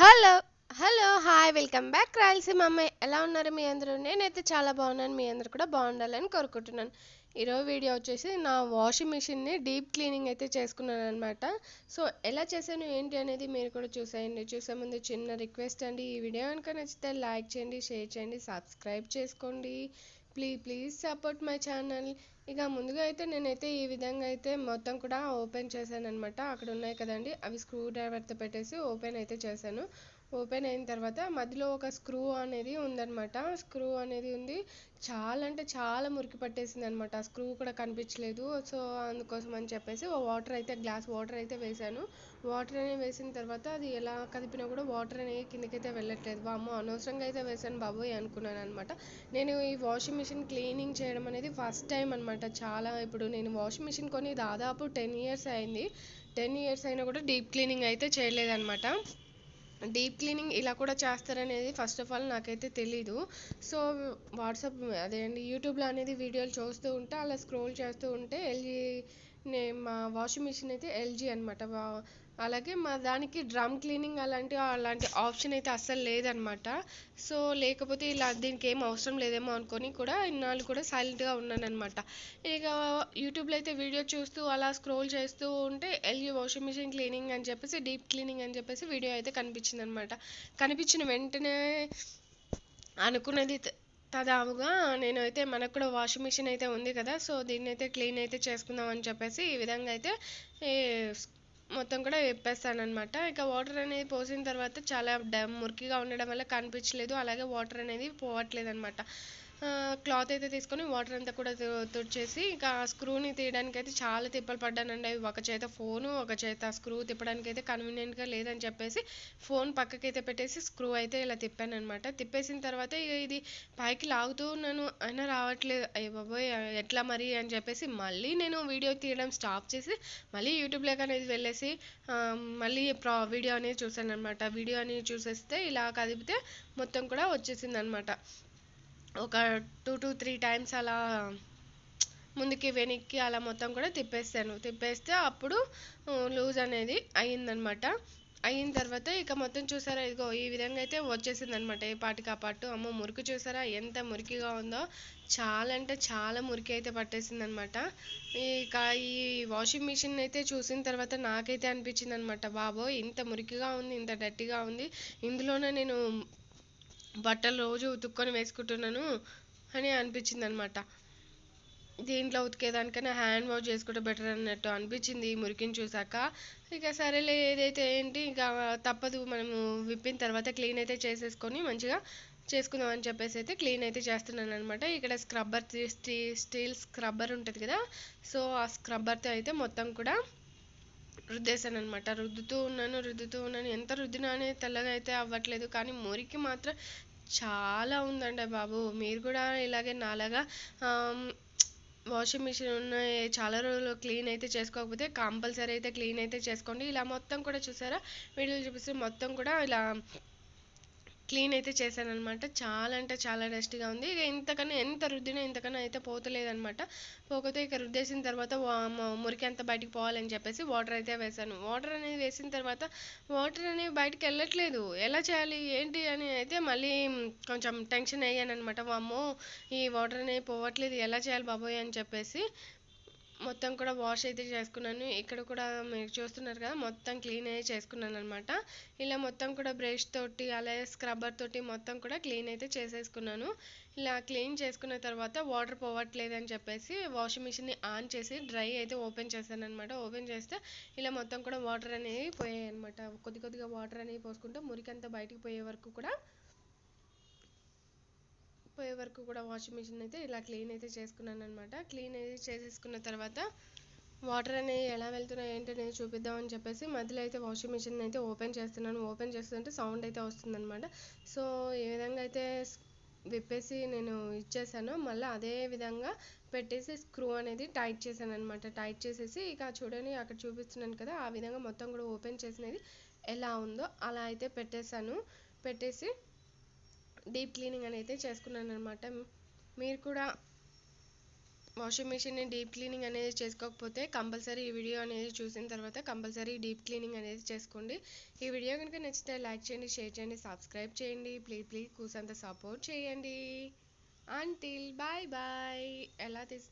Hello hello hi welcome back Rayalaseema అమ్మాయి. ఎలా ఉన్నారు మీ అందరూ? నేనైతే చాలా బాగున్నాను. మీ అందరూ కూడా బాగుండాలని కోరుకుంటున్నాను. ఈరోజు వీడియో వచ్చేసి నా వాషింగ్ మిషన్ని డీప్ క్లీనింగ్ అయితే చేసుకున్నాను అనమాట సో ఎలా చేశాను ఏంటి అనేది మీరు కూడా చూసేయండి. చూసే ముందు చిన్న రిక్వెస్ట్ అండి. ఈ వీడియో కనుక నచ్చితే లైక్ చేయండి షేర్ చేయండి సబ్స్క్రైబ్ చేసుకోండి. Please please support my channel. ఇక ముందుగా అయితే నేనైతే ఈ విధంగా అయితే మొత్తం కూడా ఓపెన్ చేశాను అనమాట అక్కడ ఉన్నాయి కదండి. అవి స్క్రూ డ్రైవర్తో పెట్టేసి ఓపెన్ అయితే చేశాను. ఓపెన్ అయిన తర్వాత మధ్యలో ఒక స్క్రూ అనేది ఉందన్నమాట. స్క్రూ అనేది ఉంది. చాలా అంటే చాలా మురికి పట్టేసింది అనమాట ఆ స్క్రూ కూడా కనిపించలేదు. సో అందుకోసం అని చెప్పేసి ఓ వాటర్ అయితే గ్లాస్ వాటర్ అయితే వేశాను. వాటర్ అనేది వేసిన తర్వాత అది ఎలా కదిపినా కూడా వాటర్ అనేది కిందకైతే వెళ్ళట్లేదు. బామ్మో అనవసరంగా అయితే వేశాను బాబోయ్ అనుకున్నాను అనమాట నేను ఈ వాషింగ్ మిషన్ క్లీనింగ్ చేయడం అనేది ఫస్ట్ టైం అనమాట చాలా ఇప్పుడు నేను వాషింగ్ మిషన్ కొని దాదాపు టెన్ ఇయర్స్ అయింది. టెన్ ఇయర్స్ అయినా కూడా డీప్ క్లీనింగ్ అయితే చేయలేదన్నమాట. డీప్ క్లీనింగ్ ఇలా కూడా చేస్తారనేది ఫస్ట్ ఆఫ్ ఆల్ నాకైతే తెలీదు. సో వాట్సాప్ అదే అండి యూట్యూబ్లో అనేది వీడియోలు చూస్తూ ఉంటే అలా స్క్రోల్ చేస్తూ ఉంటే ఎల్జీ నే మా వాషింగ్ మిషన్ అయితే ఎల్జీ అనమాట అలాగే మా దానికి డ్రమ్ క్లీనింగ్ అలాంటి అలాంటి ఆప్షన్ అయితే అస్సలు లేదనమాట సో లేకపోతే ఇలా దీనికి ఏం అవసరం లేదేమో అనుకొని కూడా ఇన్నాళ్ళు కూడా సైలెంట్గా ఉన్నానమాట ఇక యూట్యూబ్లో అయితే వీడియో చూస్తూ అలా స్క్రోల్ చేస్తూ ఉంటే ఎల్జీ వాషింగ్ మిషన్ క్లీనింగ్ అని చెప్పేసి డీప్ క్లీనింగ్ అని చెప్పేసి వీడియో అయితే కనిపించింది అనమాట కనిపించిన వెంటనే అనుకున్నది తదావుగా నేను అయితే మనకు కూడా వాషింగ్ మిషన్ అయితే ఉంది కదా సో దీన్ని అయితే క్లీన్ అయితే చేసుకుందాం అని చెప్పేసి ఈ విధంగా అయితే మొత్తం కూడా విప్పేస్తాను అనమాట ఇక వాటర్ అనేది పోసిన తర్వాత చాలా డ మురికిగా ఉండడం వల్ల కనిపించలేదు అలాగే వాటర్ అనేది పోవట్లేదు అనమాట క్లాత్ అయితే తీసుకొని వాటర్ అంతా కూడా తుడిచేసి ఇక ఆ స్క్రూని తీయడానికి అయితే చాలా తిప్పలు పడ్డానండి. అవి ఒక చేత ఫోను ఒక చేత స్క్రూ తిప్పడానికి అయితే కన్వీనియంట్గా లేదని చెప్పేసి ఫోన్ పక్కకైతే పెట్టేసి స్క్రూ అయితే ఇలా తిప్పాను అనమాట తిప్పేసిన తర్వాత ఇది పైకి లాగుతూ ఉన్నాను. అయినా రావట్లేదు. అయ్య బాబోయ్ ఎట్లా మరి అని చెప్పేసి మళ్ళీ నేను వీడియో తీయడం స్టాప్ చేసి మళ్ళీ యూట్యూబ్లోకి అనేది వెళ్ళేసి మళ్ళీ ప్రా వీడియో అనేది చూసాను అనమాట వీడియో అనేది చూసేస్తే ఇలా కదిపితే మొత్తం కూడా వచ్చేసింది అనమాట ఒక టూ టు త్రీ టైమ్స్ అలా ముందుకి వెనక్కి అలా మొత్తం కూడా తిప్పేస్తాను. తిప్పేస్తే అప్పుడు లూజ్ అనేది అయ్యిందనమాట. అయిన తర్వాత ఇక మొత్తం చూసారా ఇదిగో ఈ విధంగా అయితే వచ్చేసింది అనమాట ఏ పాటికి ఆ పాటు అమ్మో మురికి చూసారా ఎంత మురికిగా ఉందో. చాలా అంటే చాలా మురికి అయితే పట్టేసింది అనమాట ఇక ఈ వాషింగ్ మిషన్ అయితే చూసిన తర్వాత నాకైతే అనిపించింది అనమాట బాబో ఇంత మురికిగా ఉంది ఇంత డట్టిగా ఉంది. ఇందులోనే నేను బట్టలు రోజు ఉతుక్కొని వేసుకుంటున్నాను అని అనిపించింది అనమాట దీంట్లో ఉతికేదానికన్నా హ్యాండ్ వాష్ చేసుకుంటే బెటర్ అన్నట్టు అనిపించింది ఈ మురికిని చూసాక ఇక సరేలే ఏదైతే ఏంటి ఇక తప్పదు మనము విప్పిన తర్వాత క్లీన్ అయితే చేసేసుకొని మంచిగా చేసుకుందాం అని చెప్పేసి అయితే క్లీన్ అయితే చేస్తున్నాను అనమాట ఇక్కడ స్క్రబ్బర్ స్టీ స్టీల్ స్క్రబ్బర్ ఉంటుంది కదా సో ఆ స్క్రబ్బర్తో అయితే మొత్తం కూడా రుద్దేశాను అనమాట రుద్దుతూ ఉన్నాను రుద్దుతూ ఉన్నాను. ఎంత రుద్దినా అనేది తెల్లగా అయితే అవ్వట్లేదు. కానీ మురికి మాత్రం చాలా ఉందండి బాబు. మీరు కూడా ఇలాగే నాలాగా వాషింగ్ మిషన్ ఉన్న చాలా రోజులు క్లీన్ అయితే చేసుకోకపోతే కంపల్సరీ అయితే క్లీన్ అయితే చేసుకోండి. ఇలా మొత్తం కూడా చూసారా? వీడియోలు చూపిస్తే మొత్తం కూడా ఇలా క్లీన్ అయితే చేశాను అనమాట చాలా అంటే చాలా డస్ట్గా ఉంది. ఇక ఇంతకన్నా ఎంత రుద్దినా ఇంతకన్నా అయితే పోతలేదనమాట పోకపోతే ఇక రుద్దేసిన తర్వాత మురికి అంతా బయటికి పోవాలని చెప్పేసి వాటర్ అయితే వేశాను. వాటర్ అనేది వేసిన తర్వాత వాటర్ అనేది బయటికి వెళ్ళట్లేదు. ఎలా చేయాలి? ఏంటి అని అయితే మళ్ళీ కొంచెం టెన్షన్ అయ్యాను అనమాట వామ్మో ఈ వాటర్ అనేది పోవట్లేదు. ఎలా చేయాలి బాబోయ్ అని చెప్పేసి మొత్తం కూడా వాష్ అయితే చేసుకున్నాను. ఇక్కడ కూడా మీరు చూస్తున్నారు కదా మొత్తం క్లీన్ అయితే చేసుకున్నాను అనమాట ఇలా మొత్తం కూడా బ్రష్ తోటి అలాగే స్క్రబ్బర్ తోటి మొత్తం కూడా క్లీన్ అయితే చేసేసుకున్నాను. ఇలా క్లీన్ చేసుకున్న తర్వాత వాటర్ పోవట్లేదు అని చెప్పేసి వాషింగ్ మిషన్ని ఆన్ చేసి డ్రై అయితే ఓపెన్ చేశాను అనమాట ఓపెన్ చేస్తే ఇలా మొత్తం కూడా వాటర్ అనేవి పోయాయి అనమాట కొద్ది కొద్దిగా వాటర్ అనేవి పోసుకుంటూ మురికంతా బయటికి పోయే వరకు కూడా పోయే వరకు కూడా వాషింగ్ మిషన్ అయితే ఇలా క్లీన్ అయితే చేసుకున్నాను అనమాట క్లీన్ అయితే చేసేసుకున్న తర్వాత వాటర్ అనేవి ఎలా వెళ్తున్నాయి ఏంటి అనేది చూపిద్దామని చెప్పేసి మధ్యలో అయితే వాషింగ్ మిషన్ అయితే ఓపెన్ చేస్తున్నాను. ఓపెన్ చేస్తుంటే సౌండ్ అయితే వస్తుందన్నమాట సో ఏ విధంగా అయితే విప్పేసి నేను ఇచ్చేసాను మళ్ళీ అదే విధంగా పెట్టేసి స్క్రూ అనేది టైట్ చేశాను అనమాట టైట్ చేసేసి ఇక చూడండి అక్కడ చూపిస్తున్నాను కదా ఆ విధంగా మొత్తం కూడా ఓపెన్ చేసినది ఎలా ఉందో అలా అయితే పెట్టేశాను. పెట్టేసి డీప్ క్లీనింగ్ అని అయితే చేసుకున్నాను అనమాట మీరు కూడా వాషింగ్ మిషన్ని డీప్ క్లీనింగ్ అనేది చేసుకోకపోతే కంపల్సరీ ఈ వీడియో అనేది చూసిన తర్వాత కంపల్సరీ డీప్ క్లీనింగ్ అనేది చేసుకోండి. ఈ వీడియో కనుక నచ్చితే లైక్ చేయండి షేర్ చేయండి సబ్స్క్రైబ్ చేయండి. ప్లీజ్ ప్లీజ్ కూసంత సపోర్ట్ చేయండి. అంటిల్ బాయ్ బాయ్ ఎలా తీసు